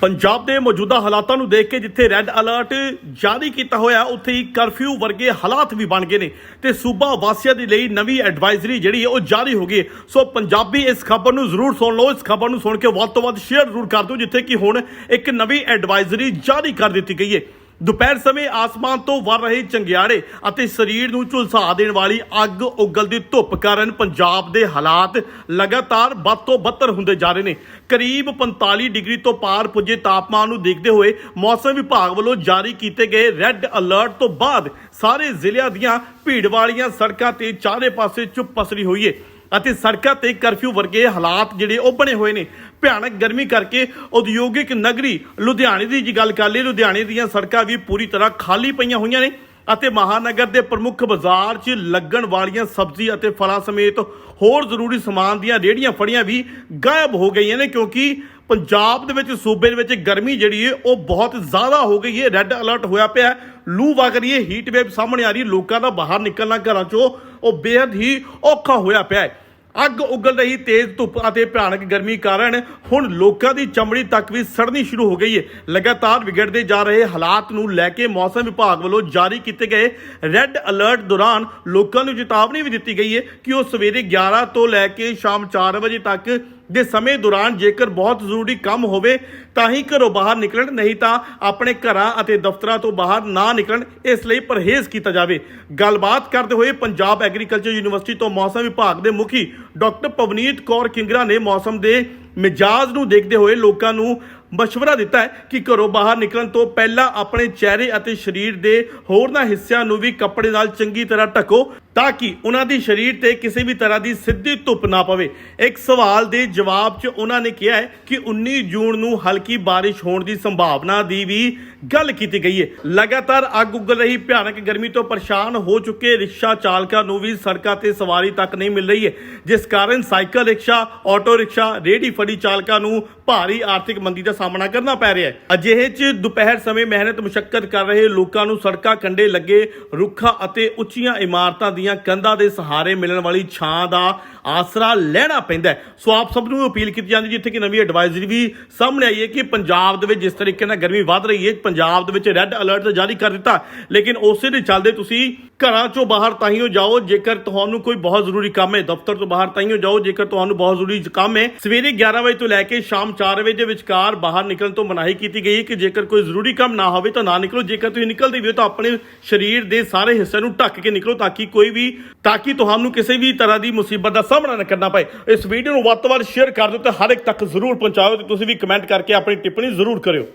ਪੰਜਾਬ ਦੇ ਮੌਜੂਦਾ ਹਾਲਾਤਾਂ ਨੂੰ ਦੇਖ ਕੇ ਜਿੱਥੇ ਰੈੱਡ ਅਲਰਟ ਜਾਰੀ ਕੀਤਾ ਹੋਇਆ, ਉੱਥੇ ਹੀ ਕਰਫਿਊ ਵਰਗੇ ਹਾਲਾਤ ਵੀ ਬਣ ਗਏ ਨੇ ਤੇ ਸੂਬਾ ਵਾਸੀਆਂ ਦੇ ਲਈ ਨਵੀਂ ਐਡਵਾਈਜ਼ਰੀ ਜਿਹੜੀ ਹੈ, ਉਹ ਜਾਰੀ ਹੋ ਗਈ ਹੈ। ਸੋ ਪੰਜਾਬੀ ਇਸ ਖਬਰ ਨੂੰ ਜ਼ਰੂਰ ਸੁਣ ਲਓ, ਇਸ ਖਬਰ ਨੂੰ ਸੁਣ ਕੇ ਵੱਧ ਤੋਂ ਵੱਧ ਸ਼ੇਅਰ ਜ਼ਰੂਰ ਕਰ ਦਿਓ, ਜਿੱਥੇ ਕਿ ਹੁਣ ਇੱਕ ਨਵੀਂ ਐਡਵਾਈਜ਼ਰੀ ਜਾਰੀ ਕਰ ਦਿੱਤੀ ਗਈ ਹੈ ਦੁਪਹਿਰ ਸਮੇਂ ਆਸਮਾਨ ਤੋਂ ਵਰ ਰਹੇ ਚੰਗਿਆੜੇ ਅਤੇ ਸਰੀਰ ਨੂੰ ਝੁਲਸਾ ਦੇਣ ਵਾਲੀ ਅੱਗ ਉਗਲਦੀ ਧੁੱਪ ਕਾਰਨ ਪੰਜਾਬ ਦੇ ਹਾਲਾਤ ਲਗਾਤਾਰ ਵੱਧ ਤੋਂ ਬੱਤਰ ਹੁੰਦੇ ਜਾ ਰਹੇ ਨੇ। ਕਰੀਬ 45 ਡਿਗਰੀ ਤੋਂ ਪਾਰ ਪੁੱਜੇ ਤਾਪਮਾਨ ਨੂੰ ਦੇਖਦੇ ਹੋਏ ਮੌਸਮ ਵਿਭਾਗ ਵੱਲੋਂ ਜਾਰੀ ਕੀਤੇ ਗਏ ਰੈੱਡ ਅਲਰਟ ਤੋਂ ਬਾਅਦ ਸਾਰੇ ਜ਼ਿਲ੍ਹਿਆਂ ਦੀਆਂ ਭੀੜ ਵਾਲੀਆਂ ਸੜਕਾਂ ਤੇ ਚਾਰੇ ਪਾਸੇ ਚੁੱਪ ਪਸਰੀ ਹੋਈ ਹੈ ਅਤੇ ਸੜਕਾਂ ਤੇ ਕਰਫਿਊ ਵਰਗੇ ਹਾਲਾਤ ਜਿਹੜੇ ਉਹ ਬਣੇ ਹੋਏ ਨੇ। ਭਿਆਨਕ ਗਰਮੀ ਕਰਕੇ ਉਦਯੋਗਿਕ ਨਗਰੀ ਲੁਧਿਆਣੇ ਦੀ ਜੀ ਗੱਲ ਕਰ ਲਈ ਲੁਧਿਆਣੇ ਦੀਆਂ ਸੜਕਾਂ ਵੀ ਪੂਰੀ ਤਰ੍ਹਾਂ ਖਾਲੀ ਪਈਆਂ ਹੋਈਆਂ ਨੇ ਅਤੇ ਮਹਾਨਗਰ ਦੇ ਪ੍ਰਮੁੱਖ ਬਾਜ਼ਾਰ 'ਚ ਲੱਗਣ ਵਾਲੀਆਂ ਸਬਜ਼ੀ ਅਤੇ ਫਲਾਂ ਸਮੇਤ ਹੋਰ ਜ਼ਰੂਰੀ ਸਮਾਨ ਦੀਆਂ ਰੇਹੜੀਆਂ ਫੜੀਆਂ ਵੀ ਗਾਇਬ ਹੋ ਗਈਆਂ ਨੇ ਕਿਉਂਕਿ ਪੰਜਾਬ ਦੇ ਵਿੱਚ, ਸੂਬੇ ਦੇ ਵਿੱਚ ਗਰਮੀ ਜਿਹੜੀ ਹੈ ਉਹ ਬਹੁਤ ਜ਼ਿਆਦਾ ਹੋ ਗਈ ਹੈ ਰੈੱਡ ਅਲਰਟ ਹੋਇਆ ਪਿਆ ਲੂ ਵਗ ਰਹੀ ਹੈ ਹੀਟ ਵੇਵ ਸਾਹਮਣੇ ਆ ਰਹੀ ਲੋਕਾਂ ਦਾ ਬਾਹਰ ਨਿਕਲਣਾ ਘਰਾਂ 'ਚੋਂ, ਉਹ ਬੇहद ਹੀ ਔਖਾ ਹੋਇਆ ਪਿਆ ਹੈ। ਅੱਗ ਉਗਲ ਰਹੀ ਤੇਜ਼ ਧੁੱਪ ਅਤੇ ਭਿਆਨਕ ਗਰਮੀ ਕਾਰਨ ਹੁਣ ਲੋਕਾਂ ਦੀ ਚਮੜੀ ਤੱਕ ਵੀ ਸੜਨੀ ਸ਼ੁਰੂ ਹੋ ਗਈ ਹੈ। ਲਗਾਤਾਰ ਵਿਗੜਦੇ ਜਾ ਰਹੇ ਹਾਲਾਤ ਨੂੰ ਲੈ ਕੇ ਮੌਸਮ ਵਿਭਾਗ ਵੱਲੋਂ ਜਾਰੀ ਕੀਤੇ ਗਏ ਰੈੱਡ ਅਲਰਟ ਦੌਰਾਨ ਲੋਕਾਂ ਨੂੰ ਚੇਤਾਵਨੀ ਵੀ ਦਿੱਤੀ ਗਈ ਹੈ ਕਿ ਉਹ ਸਵੇਰੇ 11 ਤੋਂ ਲੈ ਕੇ ਸ਼ਾਮ 4 ਵਜੇ ਤੱਕ ਦੇ ਸਮੇਂ ਦੌਰਾਨ ਜੇਕਰ ਬਹੁਤ ਜ਼ਰੂਰੀ ਕੰਮ ਹੋਵੇ, ਤਾਂ ਹੀ ਘਰੋਂ ਬਾਹਰ ਨਿਕਲਣ, ਨਹੀਂ ਤਾਂ ਆਪਣੇ ਘਰਾਂ ਅਤੇ ਦਫ਼ਤਰਾਂ ਤੋਂ ਬਾਹਰ ਨਾ ਨਿਕਲਣ, ਇਸ ਲਈ ਪਰਹੇਜ਼ ਕੀਤਾ ਜਾਵੇ। ਗੱਲਬਾਤ ਕਰਦੇ ਹੋਏ ਪੰਜਾਬ ਐਗਰੀਕਲਚਰ ਯੂਨੀਵਰਸਿਟੀ ਤੋਂ ਮੌਸਮ ਵਿਭਾਗ ਦੇ ਮੁਖੀ ਡਾਕਟਰ ਪਵਨੀਤ ਕੌਰ ਕਿੰਗਰਾ ਨੇ ਮੌਸਮ ਦੇ ਮਿਜਾਜ਼ ਨੂੰ ਦੇਖਦੇ ਹੋਏ ਲੋਕਾਂ ਨੂੰ ਮਸ਼ਵਰਾ ਦਿੱਤਾ ਹੈ ਕਿ ਘਰੋਂ ਬਾਹਰ ਨਿਕਲਣ ਤੋਂ ਪਹਿਲਾਂ ਆਪਣੇ ਚਿਹਰੇ ਅਤੇ ਸਰੀਰ ਦੇ ਹੋਰਨਾਂ ਹਿੱਸਿਆਂ ਨੂੰ ਵੀ ਕੱਪੜੇ ਨਾਲ ਚੰਗੀ ਤਰ੍ਹਾਂ ਢੱਕੋ। ਤਾਂ ਕਿ ਉਹਨਾਂ ਦੇ ਸਰੀਰ ਤੇ ਕਿਸੇ ਵੀ ਤਰ੍ਹਾਂ ਦੀ ਸਿੱਧੀ ਧੁੱਪ ਨਾ ਪਵੇ। ਇੱਕ ਸਵਾਲ ਦੇ ਜਵਾਬ 'ਚ ਉਹਨਾਂ ਨੇ ਕਿਹਾ ਹੈ ਕਿ 19 ਜੂਨ ਨੂੰ ਹਲਕੀ ਬਾਰਿਸ਼ ਹੋਣ ਦੀ ਸੰਭਾਵਨਾ ਦੀ ਵੀ ਗੱਲ ਕੀਤੀ ਗਈ ਹੈ। ਲਗਾਤਾਰ ਅੱਗ ਉਗਲ ਰਹੀ, ਭਿਆਨਕ ਗਰਮੀ ਤੋਂ ਪਰੇਸ਼ਾਨ ਹੋ ਚੁੱਕੇ ਰਿਕਸ਼ਾ ਚਾਲਕਾਂ ਨੂੰ ਵੀ ਸੜਕਾਂ ਤੇ ਸਵਾਰੀ ਤੱਕ ਨਹੀਂ ਮਿਲ ਰਹੀ ਹੈ। ਜਿਸ ਕਾਰਨ ਸਾਈਕਲ ਰਿਕਸ਼ਾ, ਆਟੋ ਰਿਕਸ਼ਾ, ਰੇਹੜੀ ਫੜੀ ਚਾਲਕਾਂ ਨੂੰ ਭਾਰੀ ਆਰਥਿਕ ਮੰਦੀ ਦਾ ਸਾਹਮਣਾ ਕਰਨਾ ਪੈ ਰਿਹਾ ਹੈ। ਅਜਿਹੇ 'ਚ ਦੁਪਹਿਰ ਸਮੇਂ ਮਿਹਨਤ ਮੁਸ਼ਕਲ ਕਰ ਰਹੇ ਲੋਕਾਂ ਨੂੰ ਸੜਕਾਂ ਕੰਢੇ ਲੱਗੇ ਰੁੱਖਾਂ ਅਤੇ ਉੱਚੀਆਂ ਇਮਾਰਤਾਂ ਦੀ ਦੀਆਂ ਕੰਧਾਂ ਦੇ ਸਹਾਰੇ ਮਿਲਣ ਵਾਲੀ ਛਾਂ ਦਾ ਆਸਰਾ ਲੈਣਾ ਪੈਂਦਾ ਸੋ ਆਪ ਸਭ ਨੂੰ ਅਪੀਲ ਕੀਤੀ ਜਾਂਦੀ ਜਿੱਥੇ ਕਿ ਨਵੀਂ ਐਡਵਾਈਜ਼ਰੀ ਵੀ ਸਾਹਮਣੇ ਆਈ ਹੈ ਕਿ ਪੰਜਾਬ ਦੇ ਵਿੱਚ ਜਿਸ ਤਰੀਕੇ ਨਾਲ ਗਰਮੀ ਵੱਧ ਰਹੀ ਹੈ, ਪੰਜਾਬ ਦੇ ਵਿੱਚ ਰੈੱਡ ਅਲਰਟ ਜਾਰੀ ਕਰ ਦਿੱਤਾ। ਲੇਕਿਨ ਉਸੇ ਦੇ ਚੱਲਦੇ ਤੁਸੀਂ ਘਰਾਂ ਚੋਂ ਬਾਹਰ ਤਾਹੀਓ ਜਾਓ, ਜੇਕਰ ਤੁਹਾਨੂੰ ਕੋਈ ਬਹੁਤ ਜ਼ਰੂਰੀ ਕੰਮ ਹੈ, ਦਫ਼ਤਰ ਤੋਂ ਬਾਹਰ ਤਾਹੀਓ ਜਾਓ, ਜੇਕਰ ਤੁਹਾਨੂੰ ਬਹੁਤ ਜ਼ਰੂਰੀ ਕੰਮ ਹੈ, ਸਵੇਰੇ 11 ਵਜੇ ਤੋਂ ਲੈ ਕੇ ਸ਼ਾਮ 4 ਵਜੇ ਦੇ ਵਿਚਕਾਰ ਬਾਹਰ ਨਿਕਲਣ ਤੋਂ ਮਨਾਹੀ ਕੀਤੀ ਗਈ ਹੈ ਕਿ ਜੇਕਰ ਕੋਈ ਜ਼ਰੂਰੀ ਕੰਮ ਨਾ ਹੋਵੇ ਤਾਂ ਨਾ ਨਿਕਲੋ, ਜੇਕਰ ਤੁਸੀਂ ਨਿਕਲਦੇ ਵੀ ਹੋ ਤਾਂ ਆਪਣੇ ਸਰੀਰ ਦੇ ਸਾਰੇ ਹਿੱਸੇ ਨੂੰ ਢੱਕ ਕੇ ਨਿਕਲੋ ਤਾਂ ਕਿ ਕੋਈ ਵੀ, ਤਾਂ ਕਿ ਤੁਹਾਨੂੰ ਕਿਸੇ ਵੀ ਤਰ੍ਹਾਂ ਦੀ ਮੁਸੀਬਤ ਦਾ ਸਾਹਮਣਾ ਨਾ ਕਰਨਾ ਪਏ। ਇਸ ਵੀਡੀਓ ਨੂੰ ਵੱਧ ਤੋਂ ਵੱਧ ਸ਼ੇਅਰ ਕਰ ਦਿਓ ਤੇ ਹਰ ਇੱਕ ਤੱਕ ਜ਼ਰੂਰ ਪਹੁੰਚਾਓ ਤੇ ਤੁਸੀਂ ਵੀ ਕਮੈਂਟ ਕਰਕੇ ਆਪਣੀ ਟਿੱਪਣੀ ਜ਼ਰੂਰ ਕਰਿਓ।